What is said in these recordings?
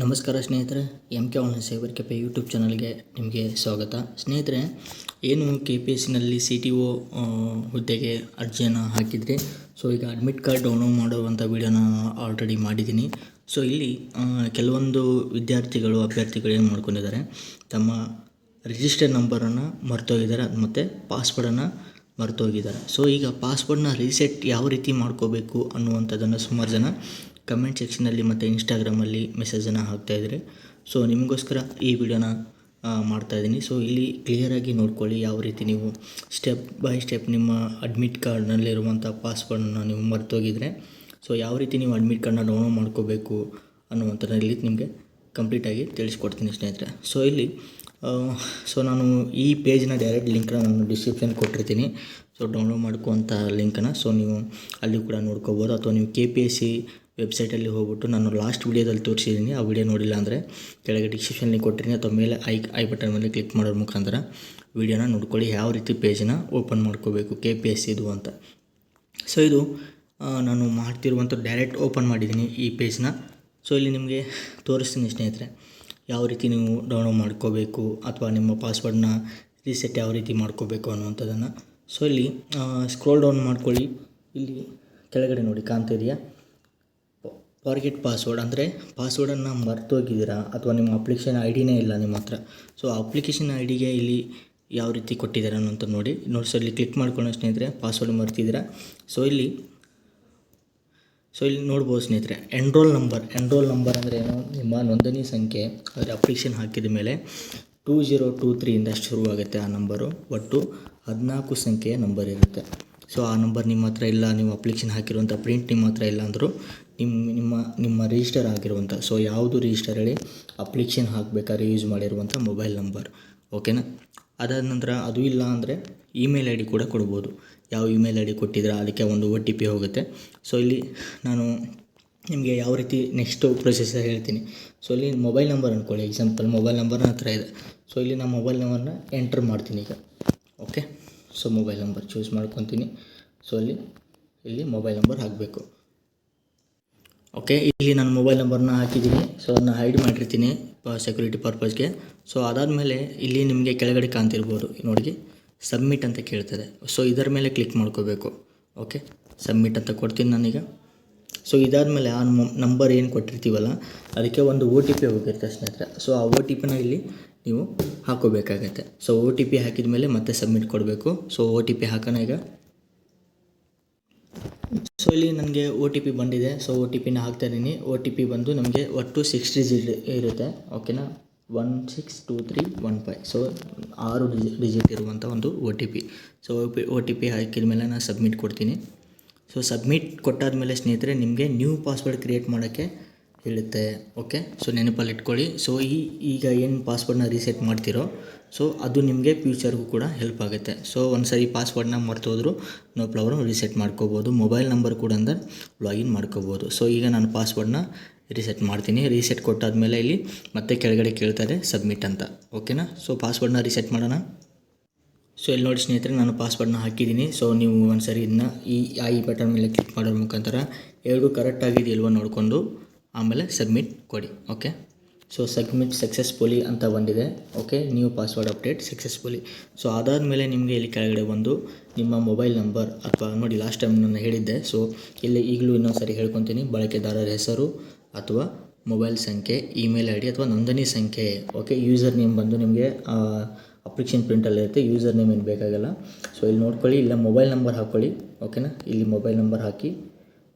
ನಮಸ್ಕಾರ ಸ್ನೇಹಿತರೆ M K online cyber cafe YouTube ಚಾನಲ್ಗೆ ನಿಮಗೆ ಸ್ವಾಗತ. ಸ್ನೇಹಿತರೆ, ಏನು ಕೆ ಪಿ ಎಸ್ ಸಿನಲ್ಲಿ ಸಿ ಟಿ ಒ ಹುದ್ದೆಗೆ ಅರ್ಜಿಯನ್ನು ಹಾಕಿದರೆ? ಸೊ ಈಗ ಅಡ್ಮಿಟ್ ಕಾರ್ಡ್ ಡೌನ್ಲೋಡ್ ಮಾಡುವಂಥ ವೀಡಿಯೋನ ಆಲ್ರೆಡಿ ಮಾಡಿದ್ದೀನಿ. ಸೊ ಇಲ್ಲಿ ಕೆಲವೊಂದು ವಿದ್ಯಾರ್ಥಿಗಳು, ಅಭ್ಯರ್ಥಿಗಳು ಏನು ಮಾಡ್ಕೊಂಡಿದ್ದಾರೆ? ತಮ್ಮ ರಿಜಿಸ್ಟರ್ ನಂಬರನ್ನು ಮರ್ತೋಗಿದ್ದಾರೆ ಮತ್ತು ಪಾಸ್ವರ್ಡನ್ನು ಮರ್ತೋಗಿದ್ದಾರೆ. ಸೊ ಈಗ ಪಾಸ್ವರ್ಡ್ನ ರೀಸೆಟ್ ಯಾವ ರೀತಿ ಮಾಡ್ಕೋಬೇಕು ಅನ್ನುವಂಥದ್ದನ್ನು ಸುಮಾರು ಜನ ಕಮೆಂಟ್ ಸೆಕ್ಷನಲ್ಲಿ ಮತ್ತು ಇನ್ಸ್ಟಾಗ್ರಾಮಲ್ಲಿ ಮೆಸೇಜನ್ನು ಹಾಕ್ತಾಯಿದ್ರೆ ಸೊ ನಿಮಗೋಸ್ಕರ ಈ ವಿಡಿಯೋನ ಮಾಡ್ತಾಯಿದ್ದೀನಿ ಸೊ ಇಲ್ಲಿ ಕ್ಲಿಯರಾಗಿ ನೋಡ್ಕೊಳ್ಳಿ ಯಾವ ರೀತಿ ನೀವು ಸ್ಟೆಪ್ ಬೈ ಸ್ಟೆಪ್ ನಿಮ್ಮ ಅಡ್ಮಿಟ್ ಕಾರ್ಡ್ನಲ್ಲಿರುವಂಥ ಪಾಸ್ವರ್ಡನ್ನ ನೀವು ಮರೆತೋಗಿದ್ರೆ. ಸೊ ಯಾವ ರೀತಿ ನೀವು ಅಡ್ಮಿಟ್ ಕಾರ್ಡನ್ನ ಡೌನ್ಲೋಡ್ ಮಾಡ್ಕೋಬೇಕು ಅನ್ನುವಂಥದ್ದು ಇಲ್ಲಿ ನಿಮಗೆ ಕಂಪ್ಲೀಟಾಗಿ ತಿಳಿಸ್ಕೊಡ್ತೀನಿ ಸ್ನೇಹಿತರೆ. ಸೊ ಇಲ್ಲಿ ಸೊ ನಾನು ಈ ಪೇಜ್ನ ಡೈರೆಕ್ಟ್ ಲಿಂಕ್ನ ನಾನು ಡಿಸ್ಕ್ರಿಪ್ಷನ್ ಕೊಟ್ಟಿರ್ತೀನಿ. ಸೊ ಡೌನ್ಲೋಡ್ ಮಾಡ್ಕೋವಂಥ ಲಿಂಕನ್ನು ಸೊ ನೀವು ಅಲ್ಲಿ ಕೂಡ ನೋಡ್ಕೋಬೋದು. ಅಥವಾ ನೀವು ಕೆ ಪಿ ಎಸ್ ಸಿ ವೆಬ್ಸೈಟಲ್ಲಿ ಹೋಗ್ಬಿಟ್ಟು ನಾನು ಲಾಸ್ಟ್ ವೀಡಿಯೋದಲ್ಲಿ ತೋರಿಸಿದ್ದೀನಿ ಆ ವಿಡಿಯೋ ನೋಡಿಲ್ಲ ಅಂದರೆ ಕೆಳಗೆ ಡಿಸ್ಕ್ರಿಪ್ಷನ್ಲಿ ಕೊಟ್ಟಿದ್ದೀನಿ ಅಥವಾ ಮೇಲೆ ಐ ಐ ಬಟನ್ ಮೇಲೆ ಕ್ಲಿಕ್ ಮಾಡೋ ಮುಖಾಂತರ ವೀಡಿಯೋನ ನೋಡ್ಕೊಳ್ಳಿ. ಯಾವ ರೀತಿ ಪೇಜನ್ನ ಓಪನ್ ಮಾಡ್ಕೋಬೇಕು ಕೆ ಪಿ ಎಸ್ ಇದು ಅಂತ. ಸೊ ಇದು ನಾನು ಮಾಡ್ತಿರುವಂಥ ಡೈರೆಕ್ಟ್ ಓಪನ್ ಮಾಡಿದ್ದೀನಿ ಈ ಪೇಜ್ನ ಸೊ ಇಲ್ಲಿ ನಿಮಗೆ ತೋರಿಸ್ತೀನಿ ಸ್ನೇಹಿತರೆ, ಯಾವ ರೀತಿ ನೀವು ಡೌನ್ಲೋಡ್ ಮಾಡ್ಕೋಬೇಕು ಅಥವಾ ನಿಮ್ಮ ಪಾಸ್ವರ್ಡ್ನ ರೀಸೆಟ್ ಯಾವ ರೀತಿ ಮಾಡ್ಕೋಬೇಕು ಅನ್ನುವಂಥದ್ದನ್ನು. ಸೊ ಇಲ್ಲಿ ಸ್ಕ್ರೋಲ್ ಡೌನ್ ಮಾಡ್ಕೊಳ್ಳಿ. ಇಲ್ಲಿ ಕೆಳಗಡೆ ನೋಡಿ ಕಾಣ್ತಾ ಇದೆಯಾ? ಫಾರ್ಗೆಟ್ ಪಾಸ್ವರ್ಡ್ ಅಂದರೆ ಪಾಸ್ವರ್ಡನ್ನು ಮರ್ತೋಗಿದ್ದೀರಾ ಅಥವಾ ನಿಮ್ಮ ಅಪ್ಲಿಕೇಶನ್ ಐ ಡಿನೇ ಇಲ್ಲ ನಿಮ್ಮ ಹತ್ರ? ಸೊ ಅಪ್ಲಿಕೇಶನ್ ಐ ಡಿಗೆ ಇಲ್ಲಿ ಯಾವ ರೀತಿ ಕೊಟ್ಟಿದ್ದಾರೆ ಅನ್ನೋಂಥ ನೋಡಿ. ನೋಡಿ ಸೊ ಇಲ್ಲಿ ಕ್ಲಿಕ್ ಮಾಡ್ಕೊಳ್ಳೋ ಸ್ನೇಹಿತರೆ. ಪಾಸ್ವರ್ಡ್ ಮರ್ತಿದ್ದೀರಾ? ಸೊ ಇಲ್ಲಿ ಸೊ ಇಲ್ಲಿ ನೋಡ್ಬೋದು ಸ್ನೇಹಿತರೆ. ಎನ್ರೋಲ್ ನಂಬರ್ ಎನ್ರೋಲ್ ನಂಬರ್ ಅಂದರೆ ಏನು? ನಿಮ್ಮ ನೋಂದಣಿ ಸಂಖ್ಯೆ, ಅದರ ಅಪ್ಲಿಕೇಶನ್ ಹಾಕಿದ ಮೇಲೆ ಟೂ ಜೀರೋ ಟೂ ತ್ರೀಯಿಂದ ಶುರುವಾಗುತ್ತೆ ಆ ನಂಬರು ಒಟ್ಟು ಹದಿನಾಲ್ಕು ಸಂಖ್ಯೆಯ ನಂಬರ್ ಇರುತ್ತೆ. ಸೊ ಆ ನಂಬರ್ ನಿಮ್ಮ ಹತ್ರ ಇಲ್ಲ. ನೀವು ಅಪ್ಲಿಕೇಶನ್ ಹಾಕಿರುವಂಥ ಪ್ರಿಂಟ್ ನಿಮ್ಮ ಹತ್ರ ಇಲ್ಲ ಅಂದರೂ ನಿಮ್ಮ ನಿಮ್ಮ ನಿಮ್ಮ ರಿಜಿಸ್ಟರ್ ಆಗಿರುವಂಥ ಸೊ ಯಾವುದು ರಿಜಿಸ್ಟರ್ ಹೇಳಿ ಅಪ್ಲಿಕೇಶನ್ ಹಾಕಬೇಕಾದ್ರೆ ಯೂಸ್ ಮಾಡಿರುವಂಥ ಮೊಬೈಲ್ ನಂಬರ್ ಓಕೆನಾ ಅದಾದ ನಂತರ ಅದು ಇಲ್ಲ ಅಂದರೆ ಇಮೇಲ್ ಐ ಡಿ ಕೂಡ ಕೊಡ್ಬೋದು. ಯಾವ ಇಮೇಲ್ ಐ ಡಿ ಕೊಟ್ಟಿದ್ರೆ, ಅದಕ್ಕೆ ಒಂದು ಒ ಟಿ ಪಿ ಹೋಗುತ್ತೆ. ಸೊ ಇಲ್ಲಿ ನಾನು ನಿಮಗೆ ಯಾವ ರೀತಿ ನೆಕ್ಸ್ಟು ಪ್ರೊಸೆಸ್ ಹೇಳ್ತೀನಿ. ಸೊ ಇಲ್ಲಿ ಮೊಬೈಲ್ ನಂಬರ್ ಅಂದ್ಕೊಳ್ಳಿ ಎಕ್ಸಾಂಪಲ್ ಮೊಬೈಲ್ ನಂಬರ್ ಹತ್ರ ಇದೆ. ಸೊ ಇಲ್ಲಿ ನಾನು ಮೊಬೈಲ್ ನಂಬರ್ನ ಎಂಟ್ರ್ ಮಾಡ್ತೀನಿ ಈಗ okay so mobile number choose ಮಾಡ್ಕೊತೀನಿ. ಸೊ ಇಲ್ಲಿ ಇಲ್ಲಿ ಮೊಬೈಲ್ ನಂಬರ್ ಹಾಕಬೇಕು. ಓಕೆ ಇಲ್ಲಿ ನಾನು ಮೊಬೈಲ್ ನಂಬರ್ನ ಹಾಕಿದ್ದೀನಿ. ಸೊ ಅದನ್ನ ಹೈಡ್ ಮಾಡಿರ್ತೀನಿ ಸೆಕ್ಯೂರಿಟಿ ಪರ್ಪಸ್ಗೆ ಸೊ ಅದಾದಮೇಲೆ ಇಲ್ಲಿ ನಿಮಗೆ ಕೆಳಗಡೆ ಕಾಣ್ತಿರ್ಬೋದು. ನೋಡಿ ಸಬ್ಮಿಟ್ ಅಂತ ಕೇಳ್ತದೆ. ಸೊ ಇದರ ಮೇಲೆ ಕ್ಲಿಕ್ ಮಾಡ್ಕೋಬೇಕು. ಓಕೆ ಸಬ್ಮಿಟ್ ಅಂತ ಕೊಡ್ತೀನಿ ನಾನೀಗ. ಸೊ ಇದಾದಮೇಲೆ ಆ ನಂಬರ್ ಏನು ಕೊಟ್ಟಿರ್ತೀವಲ್ಲ, ಅದಕ್ಕೆ ಒಂದು ಓ ಟಿ ಪಿ ಹೋಗಿರುತ್ತೆ ಸ್ನೇಹಿತರೆ. ಸೊ ಆ ಓ ಟಿ ಪಿನ ಇಲ್ಲಿ ನೀವು ಹಾಕೋಬೇಕಾಗತ್ತೆ. ಸೊ ಒ ಟಿ ಪಿ ಹಾಕಿದ ಮೇಲೆ ಮತ್ತೆ ಸಬ್ಮಿಟ್ ಕೊಡಬೇಕು. ಸೊ ಓ ಟಿ ಪಿ ಹಾಕೋಣ ಈಗ. ಸೊ ಇಲ್ಲಿ ನನಗೆ ಒ ಟಿ ಪಿ ಬಂದಿದೆ. ಸೊ ಒ ಟಿ ಪಿನ ಹಾಕ್ತಾ ಇದ್ದೀನಿ. ಒ ಟಿ ಪಿ ಬಂದು ನಮಗೆ ಒಟ್ಟು ಸಿಕ್ಸ್ ಡಿಜಿಟ್ ಇರುತ್ತೆ. ಓಕೆನಾ one six two three one five so ಆರು ಡಿಜಿ ಡಿಜಿಟ್ ಇರುವಂಥ ಒಂದು O T P so O T P ಹಾಕಿದ ಮೇಲೆ ನಾನು ಸಬ್ಮಿಟ್ ಕೊಡ್ತೀನಿ. ಸೊ ಸಬ್ಮಿಟ್ ಕೊಟ್ಟಾದ ಮೇಲೆ ಸ್ನೇಹಿತರೆ, ನಿಮಗೆ ನ್ಯೂ ಪಾಸ್ವರ್ಡ್ ಕ್ರಿಯೇಟ್ ಮಾಡೋಕ್ಕೆ ಹೇಳುತ್ತೆ ಓಕೆ ಸೊ ನೆನಪಲ್ಲಿ ಇಟ್ಕೊಳ್ಳಿ. ಸೊ ಈ, ಈಗ ಏನು ಪಾಸ್ವರ್ಡ್ನ ರೀಸೆಟ್ ಮಾಡ್ತೀರೋ ಸೊ ಅದು ನಿಮಗೆ ಫ್ಯೂಚರ್ಗೂ ಕೂಡ ಹೆಲ್ಪ್ ಆಗುತ್ತೆ. ಸೊ ಒಂದು ಸರಿ ಪಾಸ್ವರ್ಡ್ನ ಮರ್ತೋದ್ರು ನೋ ಪ್ರಾಬ್ಲಮ್ ರಿಸೆಟ್ ಮಾಡ್ಕೋಬೋದು. ಮೊಬೈಲ್ ನಂಬರ್ ಕೂಡ ಅಂದರೆ ಲಾಗಿನ್ ಮಾಡ್ಕೋಬೋದು. ಸೊ ಈಗ ನಾನು ಪಾಸ್ವರ್ಡ್ನ ರಿಸೆಟ್ ಮಾಡ್ತೀನಿ. ರೀಸೆಟ್ ಕೊಟ್ಟಾದಮೇಲೆ ಇಲ್ಲಿ ಮತ್ತೆ ಕೆಳಗಡೆ ಕೇಳ್ತಾರೆ ಸಬ್ಮಿಟ್ ಅಂತ. ಓಕೆನಾ ಸೊ ಪಾಸ್ವರ್ಡ್ನ ರಿಸೆಟ್ ಮಾಡೋಣ. ಸೊ ಇಲ್ಲಿ ನೋಡಿ ಸ್ನೇಹಿತರೆ, ನಾನು ಪಾಸ್ವರ್ಡ್ನ ಹಾಕಿದ್ದೀನಿ. ಸೊ ನೀವು ಒಂದು ಸರಿ ಇದನ್ನ ಈ ಐ ಬಟನ್ ಮೇಲೆ ಕ್ಲಿಕ್ ಮಾಡೋ ಮುಖಾಂತರ ಎರಡು ಕರೆಕ್ಟ್ ಆಗಿದೆಯಲ್ವ ನೋಡಿಕೊಂಡು ಆಮೇಲೆ ಸಬ್ಮಿಟ್ ಕೊಡಿ. ಓಕೆ ಸೊ ಸಬ್ಮಿಟ್ ಸಕ್ಸಸ್ಫುಲಿ ಅಂತ ಬಂದಿದೆ. Okay new password update successfully so ಅದಾದಮೇಲೆ ನಿಮಗೆ ಇಲ್ಲಿ ಕೆಳಗಡೆ ಬಂದು ನಿಮ್ಮ ಮೊಬೈಲ್ ನಂಬರ್ ಅಥವಾ ನೋಡಿ ಲಾಸ್ಟ್ ಟೈಮ್ ನಾನು ಹೇಳಿದ್ದೆ. ಸೊ ಇಲ್ಲಿ ಈಗಲೂ ಇನ್ನೊಂದು ಸಾರಿ ಹೇಳ್ಕೊತೀನಿ. ಬಳಕೆದಾರರ ಹೆಸರು ಅಥವಾ ಮೊಬೈಲ್ ಸಂಖ್ಯೆ ಇಮೇಲ್ ಐ ಡಿ ಅಥವಾ ನೋಂದಣಿ ಸಂಖ್ಯೆ. ಓಕೆ ಯೂಸರ್ ನೇಮ್ ಬಂದು ನಿಮಗೆ ಅಪ್ಲಿಕೇಶನ್ ಪ್ರಿಂಟಲ್ಲಿರುತ್ತೆ ಯೂಸರ್ ನೇಮ್ ಏನು ಬೇಕಾಗಲ್ಲ. ಸೊ ಇಲ್ಲಿ ನೋಡ್ಕೊಳ್ಳಿ. ಇಲ್ಲ ಮೊಬೈಲ್ ನಂಬರ್ ಹಾಕ್ಕೊಳ್ಳಿ ಓಕೆನಾ ಇಲ್ಲಿ ಮೊಬೈಲ್ ನಂಬರ್ ಹಾಕಿ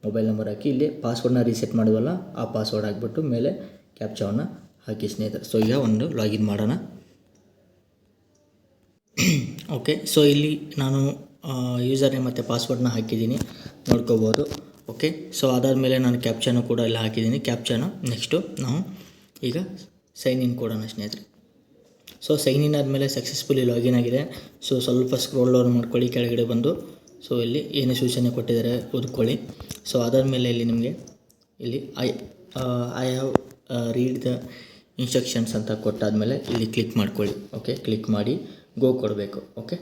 ಮೊಬೈಲ್ ನಂಬರ್ ಹಾಕಿ. ಇಲ್ಲಿ ಪಾಸ್ವರ್ಡ್ನ ರೀಸೆಟ್ ಮಾಡುವಲ್ಲ, ಆ ಪಾಸ್ವರ್ಡ್ ಹಾಕ್ಬಿಟ್ಟು ಮೇಲೆ ಕ್ಯಾಪ್ಚಾವನ್ನು ಹಾಕಿ ಸ್ನೇಹಿತರೆ. ಸೊ ಈಗ ಒಂದು ಲಾಗಿನ್ ಮಾಡೋಣ. ಓಕೆ ಸೊ ಇಲ್ಲಿ ನಾನು ಯೂಸರ್ ನೇಮ್ ಮತ್ತು ಪಾಸ್ವರ್ಡ್ನ ಹಾಕಿದ್ದೀನಿ. ನೋಡ್ಕೋಬೋದು. ಓಕೆ ಸೊ ಅದಾದಮೇಲೆ ನಾನು ಕ್ಯಾಪ್ಚನ್ನು ಕೂಡ ಎಲ್ಲ ಹಾಕಿದ್ದೀನಿ. ಕ್ಯಾಪ್ಚನ್ನು ನೆಕ್ಸ್ಟು ನಾವು ಈಗ ಸೈನ್ ಇನ್ ಕೊಡೋಣ ಸ್ನೇಹಿತರೆ. ಸೊ ಸೈನ್ ಇನ್ ಆದಮೇಲೆ ಸಕ್ಸಸ್ಫುಲಿ ಲಾಗಿನ್ ಆಗಿದೆ. ಸೊ ಸ್ವಲ್ಪ ಸ್ಕ್ರೋಲ್ ಡೌನ್ ಮಾಡ್ಕೊಳ್ಳಿ, ಕೆಳಗಡೆ ಬಂದು. ಸೊ ಇಲ್ಲಿ ಏನು ಸೂಚನೆ ಕೊಟ್ಟಿದ್ದಾರೆ ಓದ್ಕೊಳ್ಳಿ. ಸೊ ಅದಾದಮೇಲೆ ಇಲ್ಲಿ ನಿಮಗೆ ಇಲ್ಲಿ I I have read the instructions ಅಂತ ಕೊಟ್ಟಾದಮೇಲೆ ಇಲ್ಲಿ ಕ್ಲಿಕ್ ಮಾಡ್ಕೊಳ್ಳಿ. ಓಕೆ ಕ್ಲಿಕ್ ಮಾಡಿ ಗೋ ಕೊಡಬೇಕು. ಓಕೆ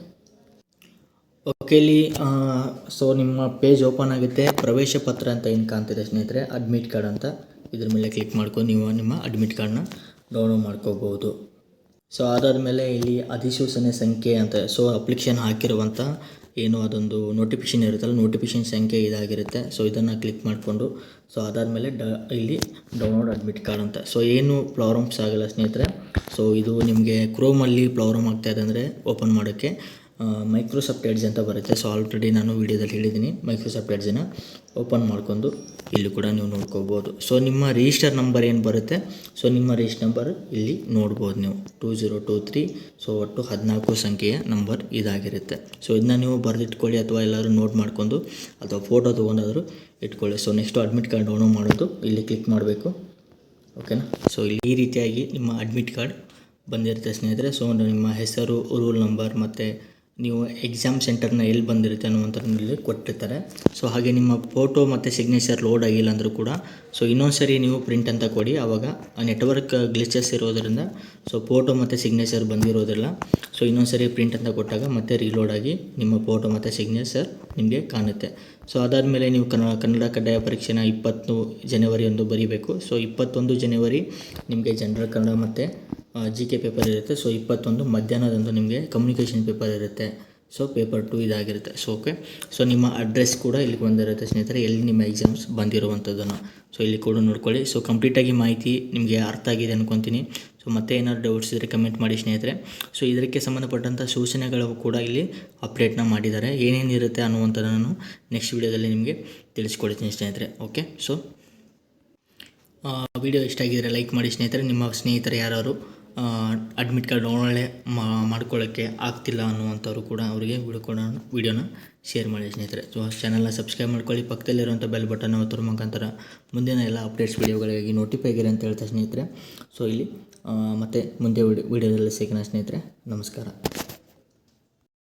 ಓಕೆ ಇಲ್ಲಿ ಸೊ ನಿಮ್ಮ ಪೇಜ್ ಓಪನ್ ಆಗುತ್ತೆ. ಪ್ರವೇಶ ಪತ್ರ ಅಂತ ಏನು ಕಾಣ್ತಿದೆ ಸ್ನೇಹಿತರೆ? ಅಡ್ಮಿಟ್ ಕಾರ್ಡ್ ಅಂತ. ಇದ್ರ ಮೇಲೆ ಕ್ಲಿಕ್ ಮಾಡ್ಕೊಂಡು ನೀವು ನಿಮ್ಮ ಅಡ್ಮಿಟ್ ಕಾರ್ಡನ್ನ ಡೌನ್ಲೋಡ್ ಮಾಡ್ಕೋಬೋದು. ಸೊ ಅದಾದಮೇಲೆ ಇಲ್ಲಿ ಅಧಿಸೂಚನೆ ಸಂಖ್ಯೆ ಅಂತ ಸೊ ಅಪ್ಲಿಕೇಶನ್ ಹಾಕಿರುವಂಥ ಏನು ಅದೊಂದು ನೋಟಿಫಿಕೇಷನ್ ಇರುತ್ತಲ್ಲ ನೋಟಿಫಿಕೇಷನ್ ಸಂಖ್ಯೆ ಇದಾಗಿರುತ್ತೆ. ಸೊ ಇದನ್ನು ಕ್ಲಿಕ್ ಮಾಡಿಕೊಂಡು ಸೊ ಅದಾದಮೇಲೆ ಡ, ಇಲ್ಲಿ ಡೌನ್ಲೋಡ್ ಅಡ್ಮಿಟ್ ಕಾರ್ಡ್ ಅಂತ. ಸೊ ಏನು ಪ್ರಾಬ್ಲಮ್ಸ್ ಆಗಲ್ಲ ಸ್ನೇಹಿತರೆ. ಸೊ ಇದು ನಿಮಗೆ ಕ್ರೋಮಲ್ಲಿ ಪ್ರಾಬ್ಲಮ್ ಆಗ್ತಾಯಿದೆ ಅಂದರೆ ಓಪನ್ ಮಾಡೋಕ್ಕೆ. ಮೈಕ್ರೋಸಾಫ್ಟ್ ಎಡ್ಜ್ ಅಂತ ಬರುತ್ತೆ. ಸೊ ಆಲ್ರೆಡಿ ನಾನು ವೀಡಿಯೋದಲ್ಲಿ ಹೇಳಿದ್ದೀನಿ. ಮೈಕ್ರೋಸಾಫ್ಟ್ ಎಡ್ಜನ್ನು ಓಪನ್ ಮಾಡ್ಕೊಂಡು ಇಲ್ಲಿ ಕೂಡ ನೀವು ನೋಡ್ಕೋಬೋದು. ಸೊ ನಿಮ್ಮ ರಿಜಿಸ್ಟರ್ ನಂಬರ್ ಏನು ಬರುತ್ತೆ? ಸೊ ನಿಮ್ಮ ರಿಜಿಸ್ಟರ್ ನಂಬರ್ ಇಲ್ಲಿ ನೋಡ್ಬೋದು ನೀವು. Two zero two three so ಒಟ್ಟು ಹದಿನಾಲ್ಕು ಸಂಖ್ಯೆಯ ನಂಬರ್ ಇದಾಗಿರುತ್ತೆ. ಸೊ ಇದನ್ನ ನೀವು ಬರೆದಿಟ್ಕೊಳ್ಳಿ ಅಥವಾ ಎಲ್ಲರೂ ನೋಟ್ ಮಾಡ್ಕೊಂಡು ಅಥವಾ ಫೋಟೋ ತೊಗೊಂಡಾದರೂ ಇಟ್ಕೊಳ್ಳಿ. So next admit card download ಮಾಡೋದು ಇಲ್ಲಿ ಕ್ಲಿಕ್ ಮಾಡಬೇಕು. ಓಕೆನಾ ಸೊ ಇಲ್ಲಿ ಈ ರೀತಿಯಾಗಿ ನಿಮ್ಮ ಅಡ್ಮಿಟ್ ಕಾರ್ಡ್ ಬಂದಿರುತ್ತೆ ಸ್ನೇಹಿತರೆ. ಸೊ ನಿಮ್ಮ ಹೆಸರು ರೂಲ್ ನಂಬರ್ ಮತ್ತು ನೀವು ಎಕ್ಸಾಮ್ ಸೆಂಟರ್ನ ಎಲ್ಲಿ ಬಂದಿರುತ್ತೆ ಅನ್ನುವಂಥದ್ರಲ್ಲಿ ಕೊಟ್ಟಿರ್ತಾರೆ. ಸೊ ಹಾಗೆ ನಿಮ್ಮ ಫೋಟೋ ಮತ್ತು ಸಿಗ್ನೇಚರ್ ಲೋಡ್ ಆಗಿಲ್ಲ ಅಂದರೂ ಕೂಡ ಸೊ ಇನ್ನೊಂದು ಸರಿ ನೀವು ಪ್ರಿಂಟ್ ಅಂತ ಕೊಡಿ. ಆವಾಗ ನೆಟ್ವರ್ಕ್ ಗ್ಲಿಚಸ್ ಇರೋದರಿಂದ ಸೊ ಫೋಟೋ ಮತ್ತು ಸಿಗ್ನೇಚರ್ ಬಂದಿರೋದಿಲ್ಲ. ಸೊ ಇನ್ನೊಂದು ಸರಿ ಪ್ರಿಂಟ್ ಅಂತ ಕೊಟ್ಟಾಗ ಮತ್ತೆ ರೀಲೋಡ್ ಆಗಿ ನಿಮ್ಮ ಫೋಟೋ ಮತ್ತು ಸಿಗ್ನೇಚರ್ ನಿಮಗೆ ಕಾಣುತ್ತೆ. ಸೊ ಅದಾದಮೇಲೆ ನೀವು ಕನ್ನಡ ಕನ್ನಡ ಕಡ್ಡಾಯ ಪರೀಕ್ಷೆನ ಇಪ್ಪತ್ತು ಜನವರಿ ಒಂದು ಬರೀಬೇಕು. ಸೊ ಇಪ್ಪತ್ತೊಂದು ಜನವರಿ ನಿಮಗೆ ಜನರಲ್ ಕನ್ನಡ ಮತ್ತು ಜಿ ಕೆ ಪೇಪರ್ ಇರುತ್ತೆ. ಸೊ ಇಪ್ಪತ್ತೊಂದು ಮಧ್ಯಾಹ್ನದಂದು ನಿಮಗೆ ಕಮ್ಯುನಿಕೇಷನ್ ಪೇಪರ್ ಇರುತ್ತೆ. ಸೊ ಪೇಪರ್ ಟು ಇದಾಗಿರುತ್ತೆ. ಸೊ ಓಕೆ ಸೊ ನಿಮ್ಮ ಅಡ್ರೆಸ್ ಕೂಡ ಇಲ್ಲಿ ಬಂದಿರುತ್ತೆ ಸ್ನೇಹಿತರೆ. ಎಲ್ಲಿ ನಿಮ್ಮ ಎಕ್ಸಾಮ್ಸ್ ಬಂದಿರುವಂಥದ್ದನ್ನು. ಸೊ ಇಲ್ಲಿ ಕೂಡ ನೋಡ್ಕೊಳ್ಳಿ. ಸೊ ಕಂಪ್ಲೀಟಾಗಿ ಮಾಹಿತಿ ನಿಮಗೆ ಅರ್ಥ ಆಗಿದೆ ಅನ್ಕೊತೀನಿ. ಸೊ ಮತ್ತೆ ಏನಾದ್ರು ಡೌಟ್ಸ್ ಇದ್ದರೆ ಕಮೆಂಟ್ ಮಾಡಿ ಸ್ನೇಹಿತರೆ. ಸೊ ಇದಕ್ಕೆ ಸಂಬಂಧಪಟ್ಟಂಥ ಸೂಚನೆಗಳು ಕೂಡ ಇಲ್ಲಿ ಅಪ್ಡೇಟ್ನ ಮಾಡಿದ್ದಾರೆ. ಏನೇನಿರುತ್ತೆ ಅನ್ನುವಂಥದ್ದನ್ನು ನಾನು ನೆಕ್ಸ್ಟ್ ವೀಡಿಯೋದಲ್ಲಿ ನಿಮಗೆ ತಿಳಿಸ್ಕೊಡ್ತೀನಿ ಸ್ನೇಹಿತರೆ. ಓಕೆ ಸೊ ವಿಡಿಯೋ ಇಷ್ಟ ಆಗಿದ್ರೆ ಲೈಕ್ ಮಾಡಿ ಸ್ನೇಹಿತರೆ. ನಿಮ್ಮ ಸ್ನೇಹಿತರು ಯಾರು ಅಡ್ಮಿಟ್ ಕಾರ್ಡ್ ಡೌನ್ಲೋಡ್ ಮಾಡ್ಕೊಳ್ಳೋಕ್ಕೆ ಆಗ್ತಿಲ್ಲ ಅನ್ನುವಂಥವ್ರು ಕೂಡ ಅವರಿಗೆ ಕೂಡ ವಿಡಿಯೋನ ಶೇರ್ ಮಾಡಿ ಸ್ನೇಹಿತರೆ. ಸೊ ಚಾನಲ್ನ ಸಬ್ಸ್ಕ್ರೈಬ್ ಮಾಡ್ಕೊಳ್ಳಿ. ಪಕ್ಕದಲ್ಲಿರುವಂಥ ಬೆಲ್ ಬಟನ್ ಒತ್ತರ ಮುಖಾಂತರ ಮುಂದಿನ ಎಲ್ಲ ಅಪ್ಡೇಟ್ಸ್ ವೀಡಿಯೋಗಳಿಗಾಗಿ ನೋಟಿಫೈ ಆಗಿರಿ ಅಂತ ಹೇಳ್ತಾ ಸ್ನೇಹಿತರೆ. ಸೊ ಇಲ್ಲಿ ಮತ್ತೆ ಮುಂದೆ ವಿಡಿಯೋದಲ್ಲಿ ಸಿಗೋಣ ಸ್ನೇಹಿತರೆ. ನಮಸ್ಕಾರ.